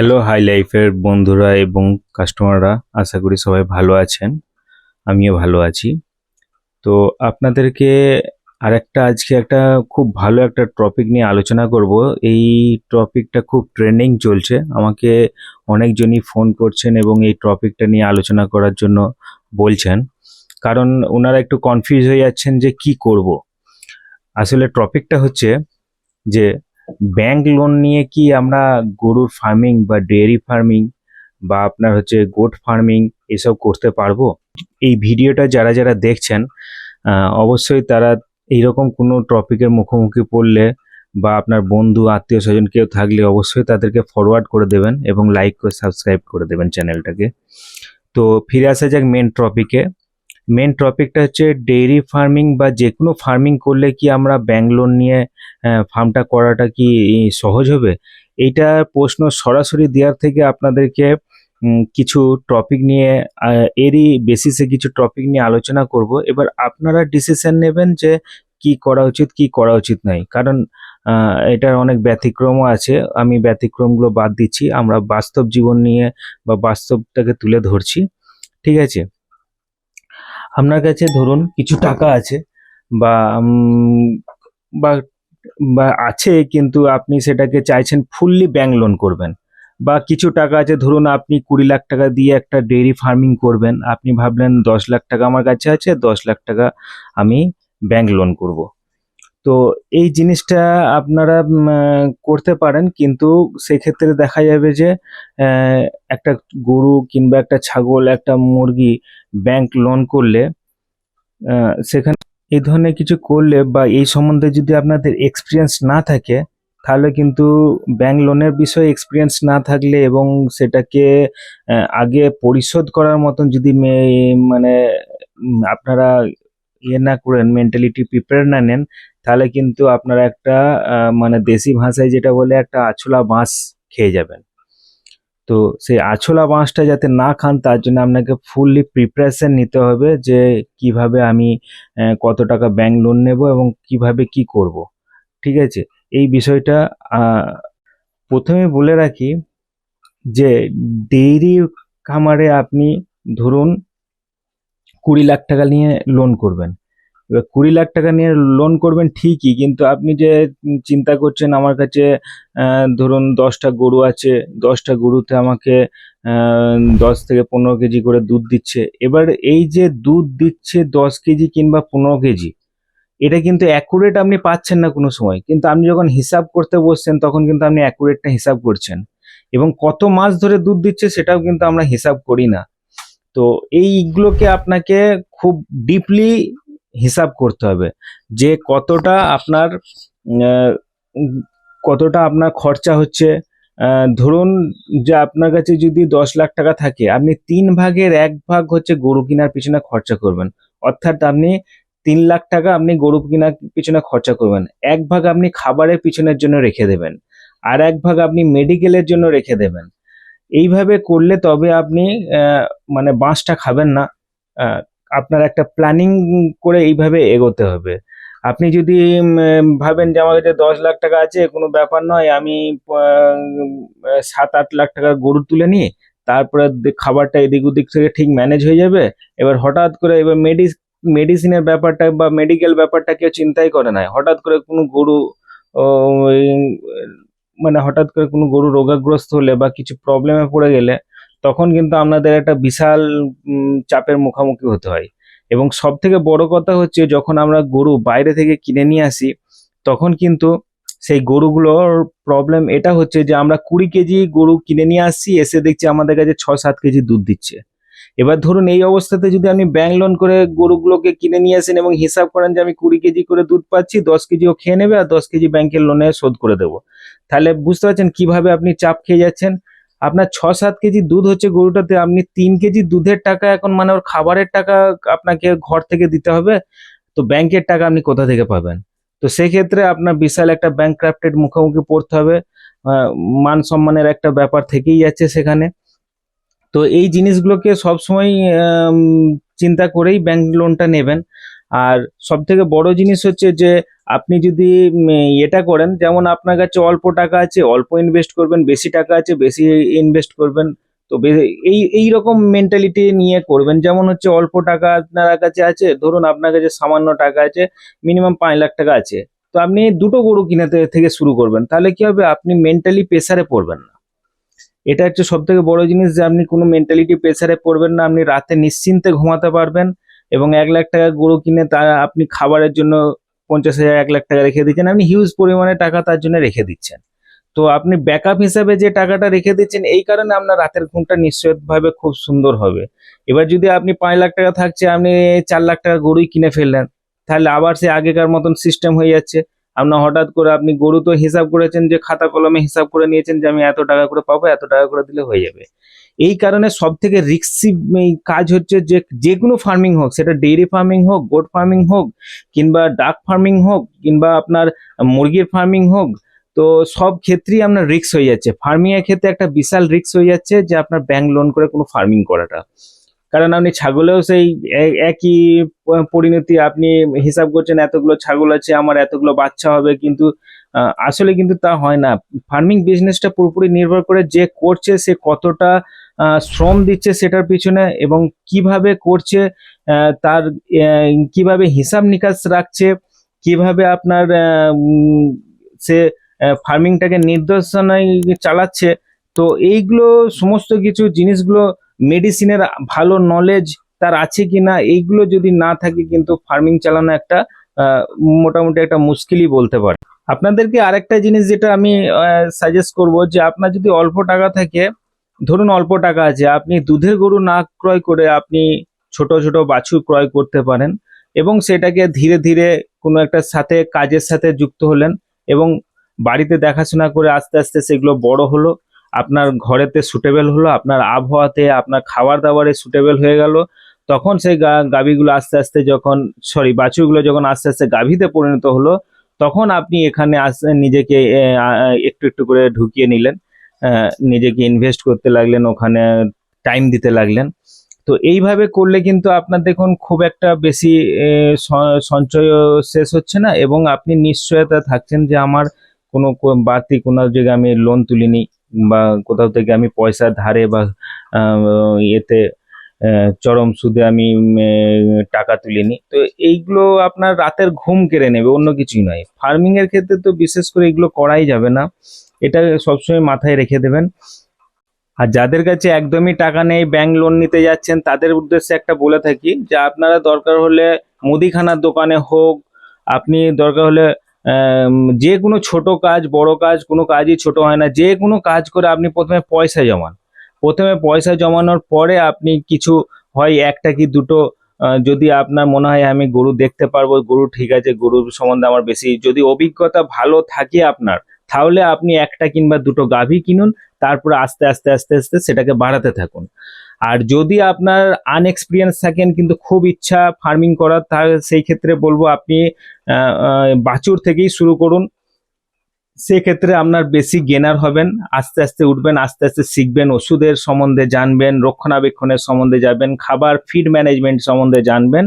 Hello hi লাইফের বন্ধুরা এবং কাস্টমাররা আশা করি সবাই ভালো আছেন। আমিও ভালো আছি। তো আপনাদেরকে আরেকটা আজকে একটা খুব ভালো একটা টপিক নিয়ে আলোচনা করব। এই টপিকটা খুব ট্রেন্ডিং চলছে। আমাকে অনেকজনই ফোন করছেন এবং এই টপিকটা নিয়ে আলোচনা করার জন্য বলছেন। কারণ ওনারা একটু কনফিউজ হয়ে যাচ্ছেন যে কি করব। আসলে টপিকটা হচ্ছে যে ব্যাংক লোন নিয়ে কি আমরা গরুর ফার্মিং বা ডেয়ারি ফার্মিং বা আপনার হচ্ছে গোট ফার্মিং এসব করতে পারব? এই ভিডিওটা যারা যারা দেখছেন অবশ্যই তারা এইরকম কোনো টপিকের মুখোমুখি পড়লে বা আপনার বন্ধু, আত্মীয় স্বজন কেউ থাকলে অবশ্যই তাদেরকে ফরওয়ার্ড করে দেবেন এবং লাইক করে সাবস্ক্রাইব করে দেবেন চ্যানেলটাকে তো ফিরে আসা যাক মেন টপিকে মেন টপিকটা হচ্ছে ডেইরি ফার্মিং বা যে কোনো ফার্মিং করলে কি আমরা ব্যাংক লোন নিয়ে ফার্মটা করাটা কি সহজ হবে? এইটা প্রশ্ন সরাসরি দেওয়ার থেকে আপনাদেরকে কিছু টপিক নিয়ে এরই বেসিসে কিছু টপিক নিয়ে আলোচনা করব। এবার আপনারা ডিসিশন নেবেন যে কি করা উচিত, কি করা উচিত নয় কারণ এটার অনেক ব্যতিক্রমও আছে। আমি ব্যতিক্রমগুলো বাদ দিচ্ছি। আমরা বাস্তব জীবন নিয়ে বা বাস্তবটাকে তুলে ধরছি। ঠিক আছে? আপনার কাছে ধরুন কিছু টাকা আছে বা বা আছে কিন্তু আপনি সেটাকে চাইছেন ফুললি ব্যাংক লোন করবেন বা কিছু টাকা আছে ধরুন আপনি কুড়ি লাখ টাকা দিয়ে একটা ডেয়ারি ফার্মিং করবেন, আপনি ভাবলেন দশ লাখ টাকা আমার কাছে আছে, দশ লাখ টাকা আমি ব্যাংক লোন করব। তো এই জিনিসটা আপনারা করতে পারেন, কিন্তু সেক্ষেত্রে দেখা যাবে যে একটা গরু কিংবা একটা ছাগল, একটা মুরগি ব্যাংক লোন করলে সেখানে এই ধরনের কিছু করলে বা এই সম্বন্ধে যদি আপনাদের এক্সপিরিয়েন্স না থাকে, তাহলে কিন্তু ব্যাংক লোনের বিষয়ে এক্সপিরিয়েন্স না থাকলে এবং সেটাকে আগে পরিশোধ করার মতন যদি মানে আপনারা ইয়ে না করেন মেন্টালিটি প্রিপেয়ার না নেন তাহলে কিন্তু আপনারা একটা মানে দেশি ভাষায় যেটা বলে একটা আছলা বাঁশ খেয়ে যাবেন। তো সেই আছলা বাঁশটা যাতে না খান, তার জন্য আপনাকে ফুললি প্রিপারেশন নিতে হবে যে কীভাবে আমি কত টাকা ব্যাংক লোন নেব এবং কীভাবে কি করব। ঠিক আছে? এই বিষয়টা প্রথমে বলে রাখি যে ডেইরি খামারে আপনি ধরুন কুড়ি লাখ টাকা নিয়ে লোন করবেন। এবার কুড়ি লাখ টাকা নিয়ে লোন করবেন ঠিকই, কিন্তু আপনি যে চিন্তা করছেন আমার কাছে ধরুন দশটা গরু আছে, দশটা গরুতে আমাকে দশ থেকে পনেরো কেজি করে দুধ দিচ্ছে, এবার এই যে দুধ দিচ্ছে দশ কেজি কিংবা পনেরো কেজি, এটা কিন্তু অ্যাকুরেট আপনি পাচ্ছেন না কোনো সময়, কিন্তু আপনি যখন হিসাব করতে বসছেন তখন কিন্তু আপনি অ্যাকুরেটটা হিসাব করছেন, এবং কত মাস ধরে দুধ দিচ্ছে সেটাও কিন্তু আমরা হিসাব করি না, তো এইগুলোকে আপনাকে খুব ডিপলি হিসাব করতে হবে। যে কতটা আপনার কতটা আপনার খরচা হচ্ছে ধরুন যে আপনার কাছে যদি দশ লাখ টাকা থাকে, আপনি তিন ভাগের এক ভাগ হচ্ছে গরু কেনার পিছনে খরচা করবেন। অর্থাৎ আপনি তিন লাখ টাকা আপনি গরু কেনার পিছনে খরচা করবেন। এক ভাগ আপনি খাবারের পিছনের জন্য রেখে দেবেন, আর এক ভাগ আপনি মেডিকেলের জন্য রেখে দেবেন। এইভাবে করলে তবে আপনি মানে বাঁশটা খাবেন না। আপনার একটা প্ল্যানিং করে এইভাবে এগোতে হবে। আপনি যদি ভাবেন যে আমার কাছে দশ লাখ টাকা আছে, কোনো ব্যাপার নয়, আমি সাত আট লাখ টাকার গরু তুলে নিই, তারপরে খাবারটা এদিক ওদিক থেকে ঠিক ম্যানেজ হয়ে যাবে। এবার হঠাৎ করে এবার মেডি মেডিসিনের ব্যাপারটা বা মেডিকেল ব্যাপারটা কেউ চিন্তাই করে না। হঠাৎ করে কোনো গরু মানে হঠাৎ করে কোনো গরু রোগাগ্রস্ত হলে বা কিছু প্রবলেমে পড়ে গেলে তখন কিন্তু আপনাদের একটা বিশাল চাপের মুখোমুখি হতে হয়। এবং সব থেকে বড় কথা হচ্ছে যখন আমরা গরু বাইরে থেকে কিনে নিয়ে আসি, তখন কিন্তু সেই গরুগুলোর প্রবলেম এটা হচ্ছে যে আমরা কুড়ি কেজি গরু কিনে নিয়ে আসছি, এসে দেখছি আমাদের কাছে ছ সাত কেজি দুধ দিচ্ছে। এবার ধরুন এই অবস্থাতে যদি আপনি ব্যাংক লোন করে গরুগুলোকে কিনে নিয়ে আসেন এবং হিসাব করেন যে আমি কুড়ি কেজি করে দুধ পাচ্ছি, দশ কেজিও খেয়ে নেবে আর দশ কেজি ব্যাংকের লোনে শোধ করে দেবো। তাহলে বুঝতে পারছেন কীভাবে আপনি চাপ খেয়ে যাচ্ছেন? আপনার ছ সাত কেজি দুধ হচ্ছে গরুটাতে, আপনি তিন কেজি দুধের টাকা এখন মানে ওর খাবারের টাকা আপনাকে ঘর থেকে দিতে হবে। তো ব্যাংকের টাকা আপনি কোথা থেকে পাবেন? তো সেক্ষেত্রে আপনার বিশাল একটা ব্যাংক ক্রাফটেড মুখোমুখি পড়তে হবে। মান সম্মানের একটা ব্যাপার থেকেই যাচ্ছে সেখানে। তো এই জিনিসগুলোকে সবসময় চিন্তা করেই ব্যাংক লোনটা নেবেন। আর সব থেকে বড় জিনিস হচ্ছে যে, আপনি যদি এটা করেন, যেমন আপনার কাছে অল্প টাকা আছে, অল্প ইনভেস্ট করবেন, বেশি টাকা আছে, বেশি ইনভেস্ট করবেন, তো এই এই রকম মেন্টালিটি নিয়ে করবেন। যেমন হচ্ছে অল্প টাকা আপনার কাছে আছে, ধরুন আপনার কাছে সামান্য টাকা আছে মিনিমাম পাঁচ লাখ টাকা আছে, তো আপনি দুটো গরু কিনাতে থেকে শুরু করবেন। তাহলে কি হবে? আপনি মেন্টালি প্রেসারে পড়বেন না। এটা হচ্ছে সব থেকে বড় জিনিস যে, আপনি কোনো মেন্টালিটি প্রেসারে পড়বেন না, আপনি রাতে নিশ্চিন্তে ঘুমাতে পারবেন এবং এক লাখ টাকা গরু কিনে তা আপনি খাবারের জন্য পঞ্চাশ হাজার, এক লাখ টাকা রেখে দিচ্ছেন। আপনি হিউজ পরিমাণে টাকা তার জন্য রেখে দিচ্ছেন। তো আপনি ব্যাকআপ হিসাবে যে টাকাটা রেখে দিচ্ছেন, এই কারণে আপনার রাতের ঘুমটা নিশ্চয়ভাবে খুব সুন্দর হবে। এবার যদি আপনি পাঁচ লাখ টাকা থাকছে, আপনি চার লাখ টাকা গরুই কিনে ফেললেন, তাহলে আবার সে আগেকার মতন সিস্টেম হয়ে যাচ্ছে। আপনার হঠাৎ করে আপনি গরু তো হিসাব করেছেন যে, খাতা কলমে হিসাব করে নিয়েছেন যে, আমি এত টাকা করে পাবো, এত টাকা করে দিলে হয়ে যাবে। এই কারণে সব থেকে রিক্সি কাজ হচ্ছে যে যে কোনো ফার্মিং হোক, সেটা ডেইরি ফার্মিং হোক গোট ফার্মিং হোক, কিংবা ডাক ফার্মিং হোক, কিংবা আপনার মুরগির ফার্মিং হোক, তো সব ক্ষেত্রেই আপনার রিস্ক হয়ে যাচ্ছে। ফার্মিং এর ক্ষেত্রে একটা বিশাল রিস্ক হয়ে যাচ্ছে যে আপনার ব্যাংক লোন করে কোনো ফার্মিং করাটা। কারণ আপনি ছাগলেও সেই একই পরিণতি, আপনি হিসাব করছেন এতগুলো ছাগল আছে, আমার এতগুলো বাচ্চা হবে, কিন্তু আসলে কিন্তু তা হয় না। ফার্মিং বিজনেসটা পুরোপুরি নির্ভর করে যে করছে, সে কতটা শ্রম দিচ্ছে সেটার পিছনে এবং কীভাবে করছে তার কীভাবে হিসাব নিকাশ রাখছে, কীভাবে আপনার সে ফার্মিংটাকে নির্দেশনায় চালাচ্ছে, তো এইগুলো সমস্ত কিছু জিনিসগুলো মেডিসিনের ভালো নলেজ তার আছে কিনা, এইগুলো যদি না থাকে কিন্তু ফার্মিং চালানো একটা মোটামুটি একটা মুশকিলই বলতে পারে। আপনাদেরকে আরেকটা জিনিস যেটা আমি সাজেস্ট করব যে আপনার যদি অল্প টাকা থাকে ধরুন অল্প টাকা আছে, আপনি দুধের গরু না ক্রয় করে আপনি ছোট ছোট বাছুর ক্রয় করতে পারেন এবং সেটাকে ধীরে ধীরে কোনো একটা সাথে, কাজের সাথে যুক্ত হলেন এবং বাড়িতে দেখাশোনা করে আস্তে আস্তে সেগুলো বড় হলো, আপনার ঘরেতে সুটেবল হলো, আপনার আবহাওয়াতে আপনার খাবার দাবারে সুটেবল হয়ে গেল, তখন সেই গা- গাভীগুলো আস্তে আস্তে যখন সরি বাছুরগুলো যখন আস্তে আস্তে গাভীতে পরিণত হলো, তখন আপনি এখানে আস- নিজেকে একটু একটু করে ঢুকিয়ে নিলেন। নিজেকে ইনভেস্ট করতে লাগলেন, ওখানে টাইম দিতে লাগলেন। তো এইভাবে করলে কিন্তু আপনার দেখুন খুব একটা বেশি সঞ্চয় শেষ হচ্ছে না এবং আপনি নিশ্চয়তা থাকছেন যে আমার কোনো বাড়তি কোনো জায়গায় আমি লোন তুলিনি বা কোথাও থেকে আমি পয়সা ধারে বা ইয়েতে চরম সুদে আমি টাকা তুলিনি। তো এইগুলো আপনার রাতের ঘুম কেড়ে নেবে, অন্য কিছুই নয়। ফার্মিং এর ক্ষেত্রে তো বিশেষ করে এগুলো করাই যাবে না। এটা সবসময় মাথায় রেখে দেবেন। আর যাদের কাছে একদমই টাকা নেই ব্যাংক লোন নিতে যাচ্ছেন, তাদের উদ্দেশ্যে একটা বলে থাকি যে, আপনারা দরকার হলে মুদিখানার দোকানে হোক, আপনি দরকার হলে যে কোনো ছোট কাজ, বড় কাজ, কোনো কাজই ছোট হয় না। যে কোনো কাজ করে আপনি প্রথমে পয়সা জমান। প্রথমে পয়সা জমানোর পরে আপনি কিছু হয়, একটা কি দুটো যদি আপনার মনে হয়, আমি গরু দেখতে পারব, গরু ঠিক আছে, গরুর সম্বন্ধে আমার বেশি, যদি অভিজ্ঞতা ভালো থাকে আপনার তাহলে আপনি একটা কিংবা দুটো গাভী কিনুন, তারপরে আস্তে আস্তে আস্তে আস্তে সেটাকে বাড়াতে থাকুন। আর যদি আপনার আনএক্সপিরিয়েন্স থাকেন কিন্তু খুব ইচ্ছা ফার্মিং করার, তাহলে সেই ক্ষেত্রে বলব আপনি বাছুর থেকেই শুরু করুন। সেক্ষেত্রে আপনার বেশি গেনার হবেন, আস্তে আস্তে উঠবেন, আস্তে আস্তে শিখবেন, ওষুধের সম্বন্ধে জানবেন, রক্ষণাবেক্ষণের সম্বন্ধে যাবেন, খাবার ফিড ম্যানেজমেন্ট সম্বন্ধে জানবেন,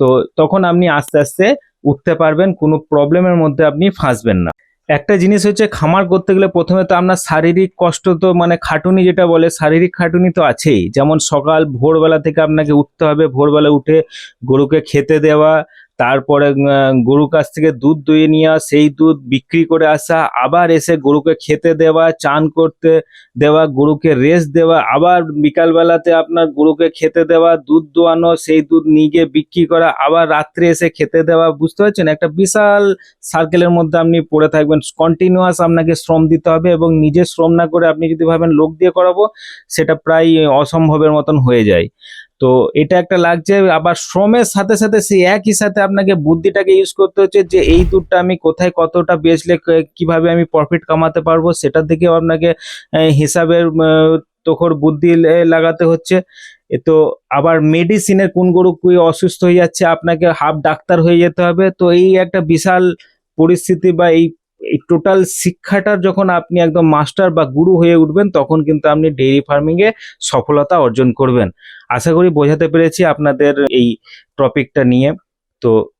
তো তখন আপনি আস্তে আস্তে উঠতে পারবেন, কোনো প্রবলেমের মধ্যে আপনি ফাঁসবেন না। একটা জিনিস হচ্ছে খামার করতে গেলে প্রথমে তো আপনার শারীরিক কষ্ট তো মানে খাটুনি যেটা বলে, শারীরিক খাটুনি তো আছেই। যেমন সকাল, ভোরবেলা থেকে আপনাকে উঠতে হবে, ভোরবেলা উঠে গরুকে খেতে দেওয়া তারপরে গরুর কাছ থেকে দুধ দুয়ে নিয়ে সেই দুধ বিক্রি করে আসা, আবার এসে গরুকে খেতে দেওয়া, চান করতে দেওয়া, গরুকে রেস্ট দেওয়া, আবার বিকালবেলাতে আপনার গরুকে খেতে দেওয়া, দুধ দোয়ানো, সেই দুধ নিয়ে গিয়ে বিক্রি করা, আবার রাত্রে এসে খেতে দেওয়া, বুঝতে পারছেন? একটা বিশাল সার্কেলের মধ্যে আপনি পড়ে থাকবেন। কন্টিনিউয়াস আপনাকে শ্রম দিতে হবে এবং নিজে শ্রম না করে আপনি যদি ভাবেন লোক দিয়ে করাবো, সেটা প্রায় অসম্ভবের মতন হয়ে যায়। তো এটা একটা লাগছে। আবার শ্রমের সাথে সাথে সেই একই সাথে আপনাকে বুদ্ধিটাকে ইউজ করতে হচ্ছে যে, এই দুধটা আমি কোথায় কতটা বেচলে কীভাবে আমি প্রফিট কামাতে পারব সেটার দিকেও আপনাকে হিসাবের তোখর বুদ্ধি লাগাতে হচ্ছে। তো আবার মেডিসিনের কোন গরু কি অসুস্থ হয়ে যাচ্ছে, আপনাকে হাফ ডাক্তার হয়ে যেতে হবে। তো এই একটা বিশাল পরিস্থিতি বা এই এই টোটাল শিক্ষাটার যখন আপনি একদম মাস্টার বা গুরু হয়ে উঠবেন, তখন কিন্তু আপনি ডেইরি ফার্মিং এ সফলতা অর্জন করবেন। আশা করি বোঝাতে পেরেছি আপনাদের এই টপিকটা নিয়ে। তো